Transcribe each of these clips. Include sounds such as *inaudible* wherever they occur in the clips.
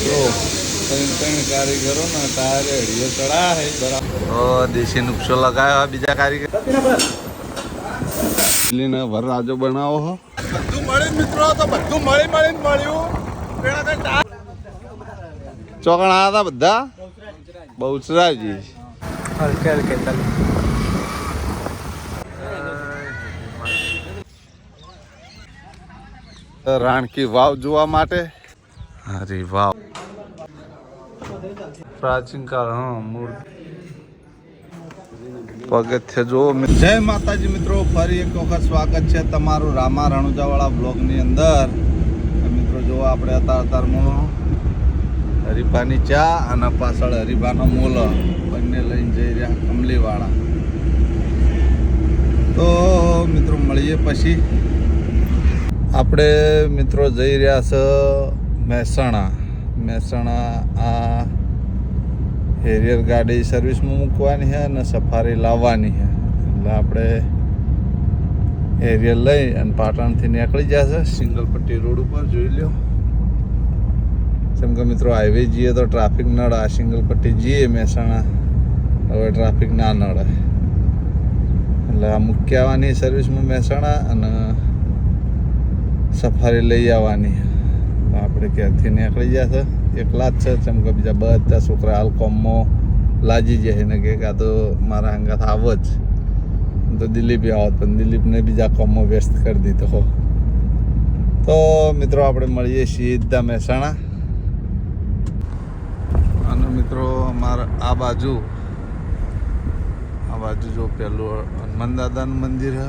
મિત્રો ત્રણ ત્રણ કારીગરો ને ટાયરે હળીએ ચડા હે બરાબર. ઓ દેશી નુકસો લગાવ્યો બીજા કારીગર. લીને વરરાજો બનાવો હો. બધું મળી મિત્રો તો બધું મળી મળ્યું. ચોકણા હતા બધા? બહુચરાજી. હલકે હલકે ચાલે. રાણકી વાવ જોવા માટે? અરે વાવ. પ્રાચીન કાળ, હા, મૂળ. પગથિયા જો જય માતાજી મિત્રો, ફરી એક વખત સ્વાગત છે તમારું રામા રણુજાવાળા બ્લોગની અંદર. મિત્રો, જો આપણે અતાર અતારમાં હરીફાની ચા અને પાછળ હરીફાનો મોલ, બંને લઈને જઈ રહ્યા કમલીવાળા. તો મિત્રો, મળીએ પછી. આપણે મિત્રો જઈ રહ્યા છે મહેસાણા. મહેસાણા આ હેરિયર ગાડી સર્વિસમાં મૂકવાની છે અને સફારી લાવવાની છે એટલે આપણે હેરિયર લઈ અને પાટણથી નીકળી જશે. સિંગલ પટ્ટી રોડ ઉપર જોઈ લો જેમ કે મિત્રો હાઈવે જઈએ તો ટ્રાફિક નડે આ સિંગલ પટ્ટી જઈએ મહેસાણા. હવે ટ્રાફિક ના નડે. એટલે આ મૂકી આવવાની સર્વિસમાં મહેસાણા અને સફારી લઈ આવવાની આપણે ક્યાંથી નીકળી જશે? એકલા જ છે, જેમ કે બીજા બધા છોકરા હાલ કોમમાં લાજી જાય ને કે આ તો મારા હંગાત આવો જ. તો દિલીપ આવત, પણ દિલીપને બીજા કોમમાં વ્યસ્ત કરી દીધો હો. તો મિત્રો, આપણે મળીએ સીધા મહેસાણા. અને મિત્રો, અમારા આ બાજુ આ બાજુ જો પેલું હનુમાન દાદાનું મંદિર છે,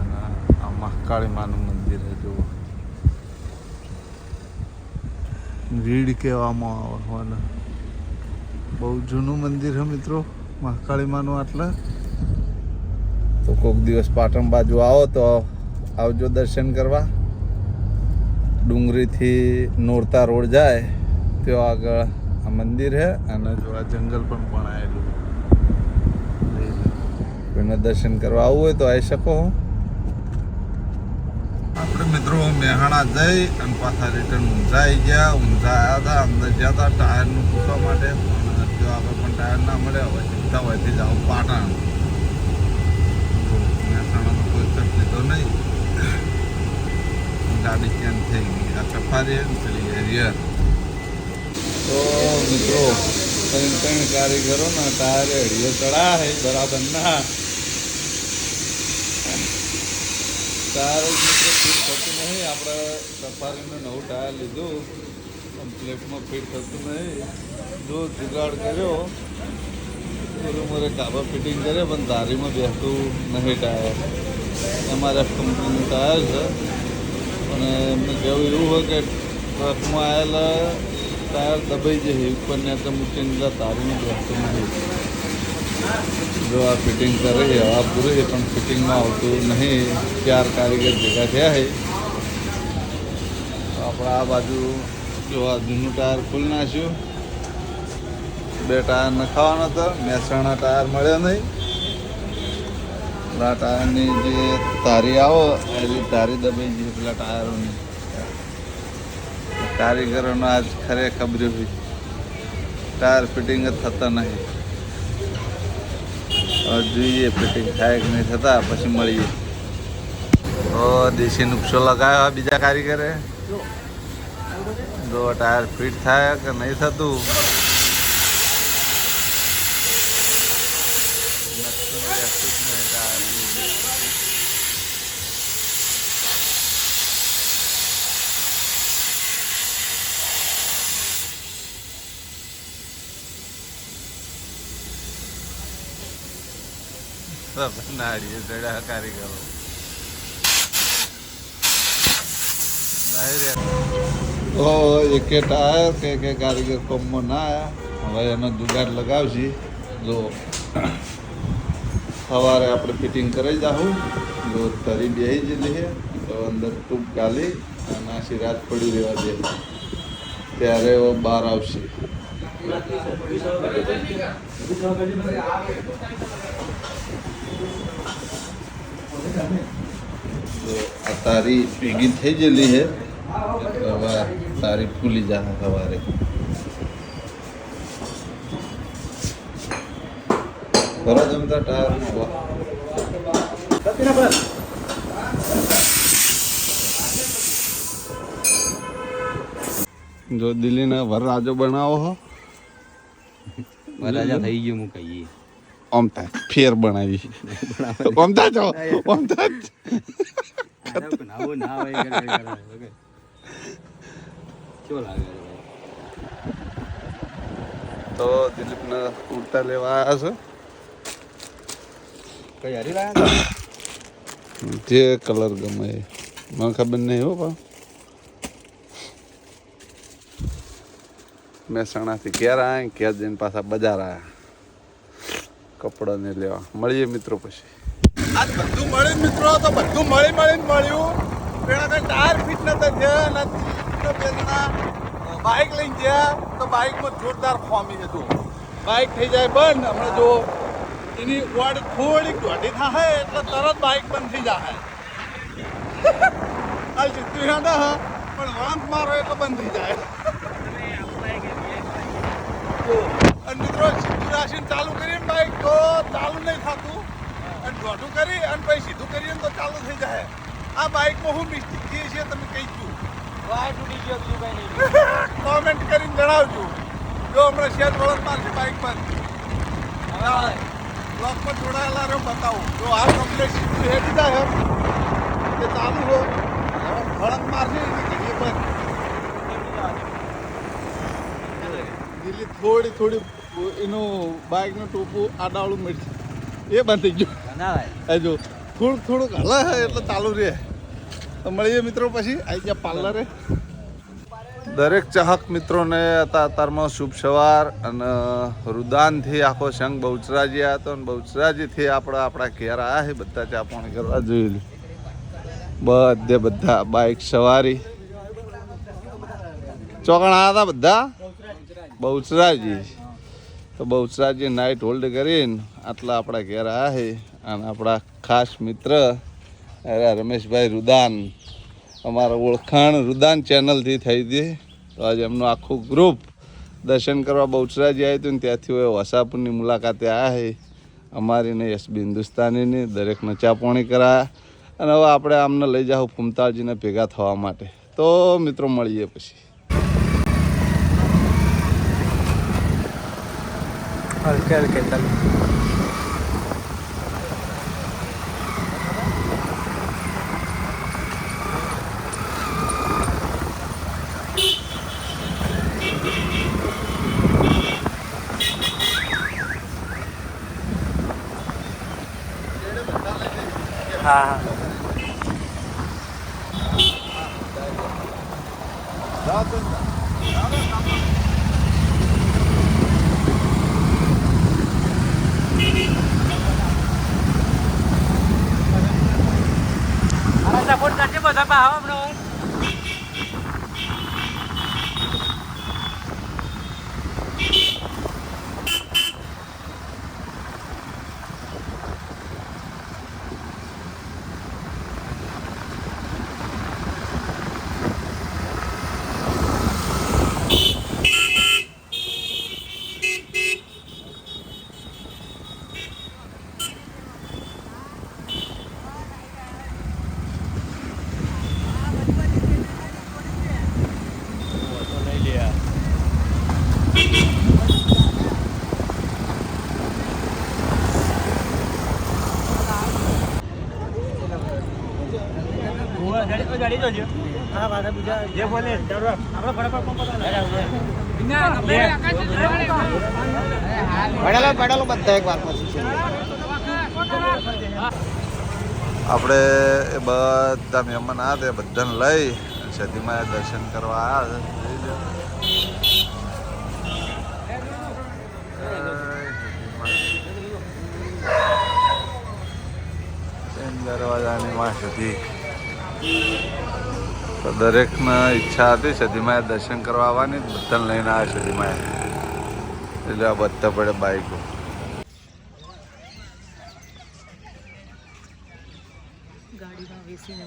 અને આ મહાકાળી માનું મંદિર છે જો રીડ કહેવામાં આવે બહુ જૂનું મંદિર છે મિત્રો, મહાકાળીમાનું આટલે. તો કોઈક દિવસ પાટણ બાજુ આવો તો આવજો દર્શન કરવા. ડુંગરીથી નોરતા રોડ જાય, ત્યાં આગળ આ મંદિર છે અને જો આ જંગલ પણ પણ આવેલું કોઈને દર્શન કરવા આવવું હોય તો આવી શકો આપણે મિત્રો, મહેણા જઈ અને પાછા રિટર્ન ઊંઝાઈ ગયા. ઊંઝાયા હતા, અંદર ગયા હતા. ટાયરનું પૂછવા માટે જો આપણે પણ ટાયર ના મળ્યા હોય સીધા હોયથી જાઓ પાટણ. મહેસાણાનો કોઈ ખર્ચ લીધો નહીં. ગાડી કેમ થઈ ગઈ. આ સફારી એમ ચલી એરિયર. તો મિત્રો, ત્રણ ત્રણ કારીગરો ના ટાયરે હળીએ ચડા હે બરાબર ના. ટાયર જ મિત્રો ફિટ થતું નહીં. આપણે સફારીનું નવું ટાયર લીધું. પણ પ્લેટમાં ફિટ થતું નહીં. જો જુગાડ કર્યો પૂરું મારે કાબા ફિટિંગ કરે પણ ધારીમાં બેસતું નહીં ટાયર. અમારા કંપનીનું ટાયર છે. અને એમને કહેવું એવું હોય કે ટ્રકમાં આવેલા ટાયર દબાઈ જાય ઉપરને તો મૂકીને તારીને બેસતું નહીં. જો આ ફિટિંગ કરે છે, હવા પૂરી છે, પણ ફિટિંગમાં આવતું નહીં. ચાર કારીગર ભેગા થયા છે. આપણે આ બાજુ જો આ જૂનું ટાયર ખોલી નાખ્યું. બે ટાયર નખાવાના હતા, મહેસાણા ટાયર મળ્યા નહીં. પેલા ટાયરની જે તારી આવો, એની તારી દબાઈ ગઈ પેલા ટાયરોની. કારીગરોનો આજ ખરે ખબર ટાયર ફિટિંગ જ થતા નહીં. જોઈએ ફિટિંગ થાય કે નહીં થતા, પછી મળીએ. તો દેશી નુકસો લગાવ્યો બીજા કારીગરે. જો ટાયર ફિટ થાય કે નહીં થતું નક્કી બેસતું જ નહીં ટાયર. નાડીએ ચડ્યા કારીગરો કે કે કારીગર કોમમાં ના આવ્યા હવે એનો જુગાડ લગાવશી. જો, સવારે આપણે ફિટિંગ કરી જાઉં જો તરી બેસી જ લઈએ તો અંદર ટૂંક ગાલી અને આશી રાત પડી રહેવા દે. ત્યારે બહાર આવશે. तो तारी स्विगी થઈ ગયેલી છે તારી ફૂલી જાના સવારે. બરા જમતા ટાર સતીના પર જો દિલ્હીના વરરાજો બનાવો હો. રાજા થઈ ગયો હું કહીએ. ઓમ થાય ફેર બનાવી. ઓમતા છે? ભાઈ? તો દિલીપના કુર્તા લેવા આવ્યા કઈ હરી લાયા જે કલર ગમે મને ખબર નહીં હો પણ. મહેસાણાથી ઘેર આવ્યા ઘેર જઈને પાછા બજાર આવ્યા કપડાને લેવા. મળીએ મિત્રો પછી. આજ બધું મળ્યું મિત્રો તો બધું મળી મળીને મળ્યું. પેલા કઈ ટાયર ફિટ નતા થયા અને બાઇક લઈને ગયા તો બાઇકમાં જોરદાર ફોમી હતું બાઇક થઈ જાય બંધ. હમણાં જો એની વાડ થોડીક દોઢી થાય એટલે તરત બાઇક *laughs* બંધ થઈ જાય હાલ જીતું યાદ હા પણ વળંક મારો એટલે બંધ થઈ જાય. રાખીને ચાલુ કરીને બાઈક તો ચાલુ નહીં થતું. અને ઢોઢું કરી અને પછી સીધું કરીએ ને તો ચાલુ થઈ જાય. આ બાઇકમાં હું મિસ્ટેક થઈ છે તમે કહી. નહીં. *laughs* કોમેન્ટ કરીને જણાવજો. જો હમણાં શેર વળત મારશે બાઇક પર. બ્લોકમાં જોડાયેલા રહ્યો બતાવું. જો આ કમ્પ્લેટ સીધું હેઠી જાય કે ચાલુ હો. વળંક મારશે ઘડીએ પર. દિલ્હી થોડી થોડી એનું બાઇકનું ટોપું આડાવડું મળશે એ બાંધી ગયું. હા જો હજુ થોડુંક થોડુંક હલે એટલે ચાલુ રહે. તો મળીએ મિત્રો પછી. આવી ગયા પાર્લરે. દરેક ચાહક મિત્રોને અત્યારમાં શુભ સવાર અને રુદાનથી આખો સંઘ બહુચરાજી હતો અને બહુચરાજીથી આપણે આપણા ઘેર આવ્યા છે બધા ચા પાણી કરવા. જોઈએ બધે બધા બાઇક સવારી. ચોકણા હતા બધા? બહુચરાજી. તો બહુચરાજી નાઇટ હોલ્ડ કરીને આટલા આપણા ઘેર આવ્યા છે અને આપણા ખાસ મિત્ર, અરે રમેશભાઈ રુદાન. અમારા ઓળખાણ રુદાન ચેનલથી થઈ હતી તો આજે એમનું આખું ગ્રુપ દર્શન કરવા બહુચરાજી આવ્યું હતું ને ત્યાંથી હવે વસાપુરની મુલાકાતે આવ્યા છે અમારી ને એસબી હિન્દુસ્તાનીની દરેકને ચાપોણી કરાયા અને હવે આપણે આમને લઈ જાઓ ફૂમતાળજીને ભેગા થવા માટે. તો મિત્રો મળીએ પછી. હલકે હલકે ચાલુ હા હા સપોર્ટ કરજે બધા હમણાં ગાડી જોજો હા મારા બીજા જે બોલે આપણે ફટાફટ પડેલો બધા એક વાર પછી. આપણે એ બધા મહેમાન આ તે બધાને લઈ સતીમાં દર્શન કરવા આવ્યા દરવાજાની માં સુધી તો દરેકને ઈચ્છા હતી સદીમાયા દર્શન કરવા આવવાની બધાને લઈને આવ્યા સદીમાયા એટલે આ બધા પડે બાઈકો ગાડીમાં બેસીને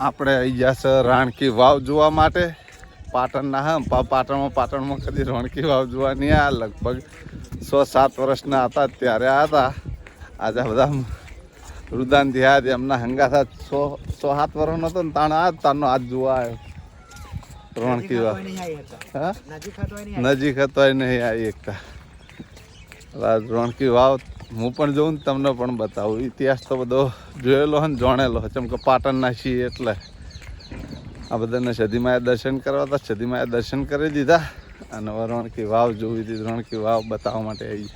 આપણે આવી ગયા છે રાણકી વાવ જોવા માટે. પાટણના હા પાટણમાં પાટણમાં કદી રાણકી વાવ જોવા નહીં આ લગભગ સો સાત વર્ષના હતા ત્યારે હતા. આજે બધા રુદાન થયા એમના હંગા સો સો સાત વર્ષનો હતો ને તાણ આ તારનો હાથ જોવા આવ્યો. રોણકી વાવ હા? નજીક હતો નહીં આવી એકતા રોણકી વાવ હું પણ જોઉં ને તમને પણ બતાવું. ઇતિહાસ તો બધો જોયેલો ને જાણેલો જેમ ચમ કે પાટણના છીએ એટલે આ બધાને સદીમાએ દર્શન કરવા હતા. સદીમાએ દર્શન કરી દીધા. અને વરણકી વાવ જોવી હતી. રણકી વાવ બતાવવા માટે આવી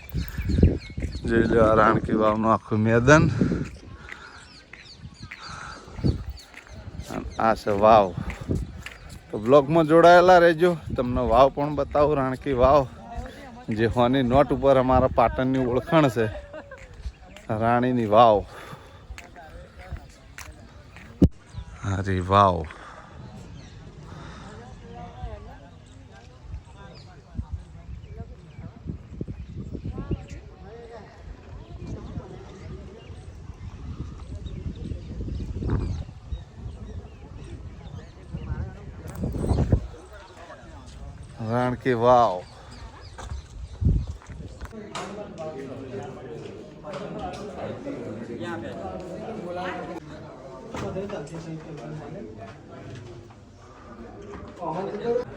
જોઈ લો આ રાણકી વાવનું આખું મેદાન. આ છે વાવ. તો બ્લોગમાં જોડાયેલા રહેજો. તમને વાવ પણ બતાવું, રાણકી વાવ. જે હોની નોટ ઉપર અમારા પાટણની ઓળખાણ છે. રાણીની વાવ. અરે વાવ. રાણકી વાવ.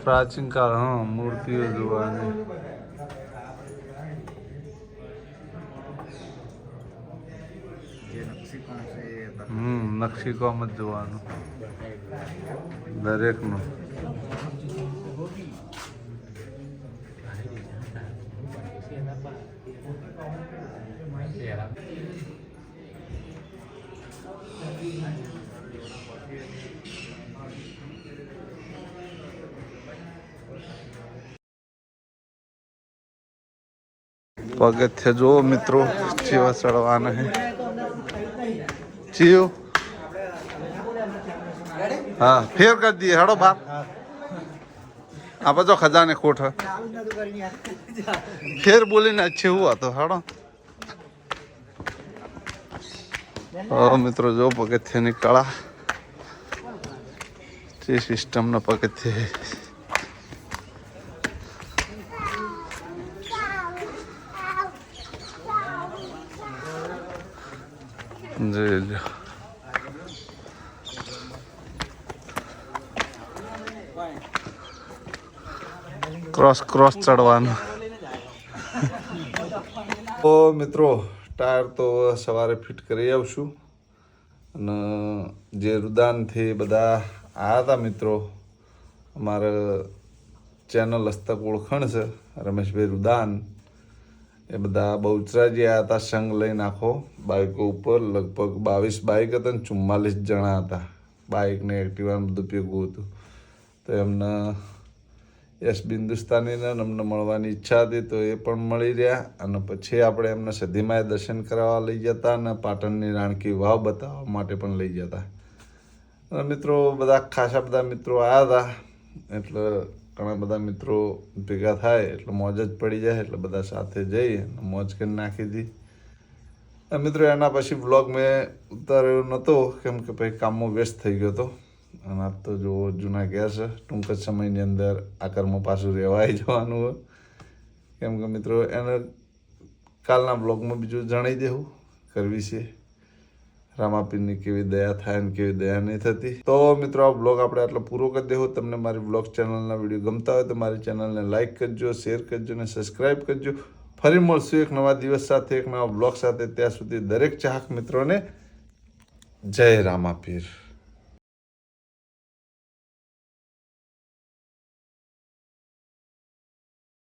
પ્રાચીન કાળ હા મૂર્તિઓ જોવાની. હમ નકશીકામ જ જોવાનું. દરેકનું. પગથિયા જુઓ મિત્રો ચીવા ચડવાના હે. ચીવ હા, ફેર કરી દઈએ. હડો બાપ. આ જો ખજાને ખોટ. ફેર બોલીને અચ્છે હું તો, હડો. હા મિત્રો જો પગથિયાની કળા. જે સિસ્ટમના પગથિયે લો ક્રોસ ક્રોસ ચડવાનું. *laughs* તો મિત્રો, ટાયર તો સવારે ફિટ કરી આવશું. અને જે રુદાનથી બધા આવ્યા હતા મિત્રો. અમારા ચેનલ હસ્તક ઓળખાણ છે, રમેશભાઈ રુદાન. એ બધા બહુચરાજી હતા, સંઘ લઈને આખો. બાઇકો ઉપર લગભગ બાવીસ બાઇક હતા ને ચુમ્માલીસ જણા હતા. બાઇકને એક્ટિવા બધું ભેગું હતું. તો એમને યશ બિન્દુસ્તાનીને એમને મળવાની ઈચ્છા હતી તો એ પણ મળી રહ્યા. અને પછી આપણે એમને સધીમાએ દર્શન કરાવવા લઈ જતા અને પાટણની રાણકી વાવ બતાવવા માટે પણ લઈ જતા. મિત્રો, બધા ખાસા બધા મિત્રો આવ્યા હતા. એટલે ઘણા બધા મિત્રો ભેગા થાય એટલે મોજ જ પડી જાય, એટલે બધા સાથે જઈ મોજ કરી નાખી હતી મિત્રો, એના પછી બ્લોગ મેં ઉતાર્યો નહોતો કેમ કે પછી કામમાં વ્યસ્ત થઈ ગયો હતો. અને આજ તો જુઓ, જૂના ગયા છે. ટૂંક જ સમયની અંદર આ કર્મ પાછું રહેવાઈ જવાનું હોય. કેમ કે મિત્રો, એને કાલના બ્લોગમાં બીજું જણાવી દેવું, કરવી છે. રામાપીરની કેવી દયા થાય ને કેવી દયા નહીં થતી. તો મિત્રો, આ બ્લોગ આપણે આટલો પૂરો કરી દેવો તમને મારી બ્લોગ ચેનલના વીડિયો ગમતા હોય તો મારી ચેનલને લાઇક કરજો શેર કરજો અને સબસ્ક્રાઈબ કરજો. ફરી મળશું એક નવા દિવસ સાથે, એક નવા બ્લોગ સાથે. ત્યાં સુધી દરેક ચાહક મિત્રોને જય રામાપીર.